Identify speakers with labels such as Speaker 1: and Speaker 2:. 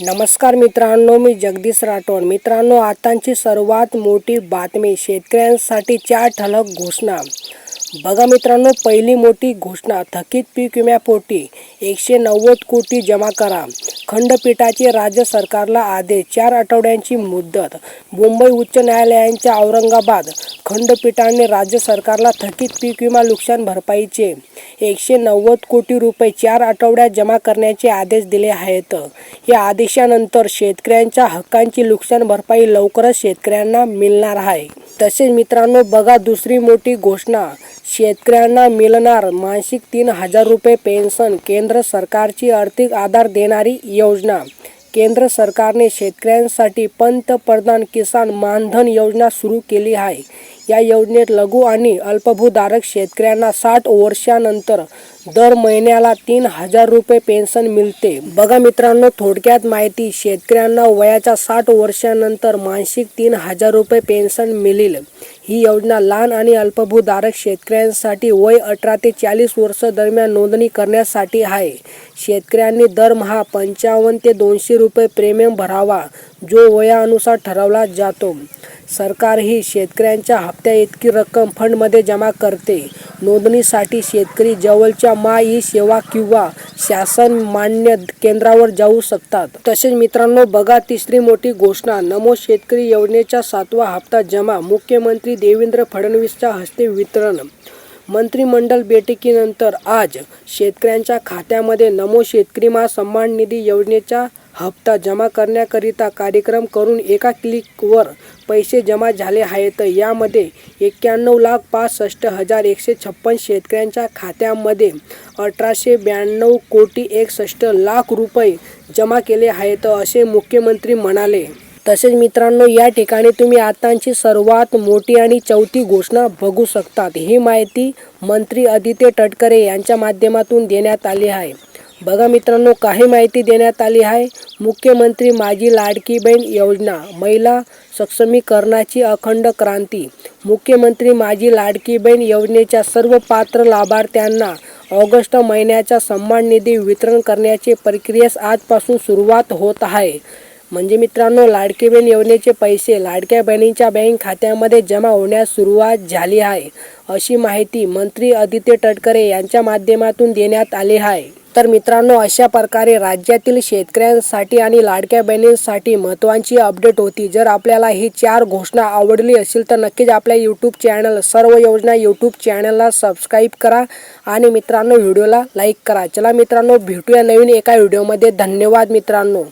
Speaker 1: नमस्कार मित्रांनो मी जगदीश राठोड. मित्रांनो आताची सर्वात मोठी बातमी शेतकऱ्यांसाठी चार ठळक घोषणा. बघा मित्रांनो पहिली मोठी घोषणा थकीत पीक विम्यापोटी एकशे नव्वद कोटी जमा करा. खंडपीठाचे राज्य सरकारला आदेश चार आठवड्यांची मुदत. मुंबई उच्च न्यायालयांच्या औरंगाबाद खंडपीठाने राज्य सरकारला थकीत पीक विमा नुकसान भरपाईचे. एकशे नव्वद कोटी रुपये चार आठवड्यात जमा करण्याचे आदेश दिले आहेत. या आदेशानंतर शेतकऱ्यांच्या हक्कांची नुकसान भरपाई लवकरच शेतकऱ्यांना मिळणार आहे. तसेच मित्रांनो बघा दुसरी मोठी घोषणा. शेतकऱ्यांना मिळणार मासिक तीन हजार रुपये पेन्शन केंद्र सरकारची आर्थिक आधार देणारी योजना. केंद्र सरकारने शेतकऱ्यांसाठी पंतप्रधान किसान मानधन योजना सुरू केली आहे. या योजनेत लघु आणि अल्पभूधारक शेतकऱ्यांना साठ वर्षानंतर दर महिन्याला तीन हजार रुपये पेन्शन मिळते. बघा मित्रांनो थोडक्यात माहिती शेतकऱ्यांना वयाच्या साठ वर्षानंतर मासिक तीन हजार रुपये पेन्शन मिळेल. ही योजना लहान आणि अल्पभूधारक शेतकऱ्यांसाठी वय अठरा ते चाळीस वर्ष दरम्यान नोंदणी करण्यासाठी आहे. शेतकऱ्यांनी दरमहा पंचावन्न ते दोनशे रुपये प्रीमियम भरावा जो वयानुसार ठरवला जातो. सरकार ही शेतकऱ्यांच्या हप्त्या इतकी रक्कम फंडमध्ये जमा करते. नोंदणीसाठी शेतकरी जवळच्या मा ई सेवा किंवा शासन मान्य केंद्रावर जाऊ शकतात. तसेच मित्रांनो बघा तिसरी मोठी घोषणा. नमो शेतकरी योजनेचा सातवा हप्ता जमा. मुख्यमंत्री देवेंद्र फडणवीसच्या हस्ते वितरण. मंत्रिमंडळ बैठकीनंतर आज शेतकऱ्यांच्या खात्यामध्ये नमो शेतकरी मा सन्मान निधी योजनेच्या हप्ता जमा करण्याकरिता कार्यक्रम करून एका क्लिकवर पैसे जमा झाले आहेत. यामध्ये एक्क्याण्णव लाख पासष्ट हजार एकशे छप्पन शेतकऱ्यांच्या खात्यामध्ये अठराशे ब्याण्णव कोटी एकसष्ट लाख रुपये जमा केले आहेत असे मुख्यमंत्री म्हणाले. तसेच मित्रांनो या ठिकाणी तुम्ही आतांची सर्वात मोठी आणि चौथी घोषणा बघू शकतात. ही माहिती मंत्री आदित्य तटकरे यांच्या माध्यमातून देण्यात आली आहे. बघा मित्रांनो काही माहिती देण्यात आली आहे. मुख्यमंत्री माझी लाडकी बहीण योजना महिला सक्षमीकरणाची अखंड क्रांती. मुख्यमंत्री माझी लाडकी बहीण योजनेच्या सर्व पात्र लाभार्थ्यांना ऑगस्ट महिन्याचा सन्मान निधी वितरण करण्याचे प्रक्रियेस आजपासून सुरुवात होत आहे. म्हणजे मित्रांनो लाडकी बहीण योजनेचे पैसे लाडक्या बहिणींच्या बँक खात्यामध्ये जमा होण्यास सुरुवात झाली आहे अशी माहिती मंत्री आदित्य तटकरे यांच्या माध्यमातून देण्यात आली आहे. तर मित्रांनो अशा प्रकारे राज्यातील शेतकऱ्यांसाठी आणि लाडक्या बहिणींसाठी महत्त्वाची अपडेट होती. जर आपल्याला ही चार घोषणा आवडली असेल तर नक्कीच आपल्या यूट्यूब चॅनल सर्व योजना यूट्यूब चॅनलला सबस्क्राईब करा आणि मित्रांनो व्हिडिओला लाईक करा. चला मित्रांनो भेटूया नवीन एका व्हिडिओमध्ये धन्यवाद मित्रांनो.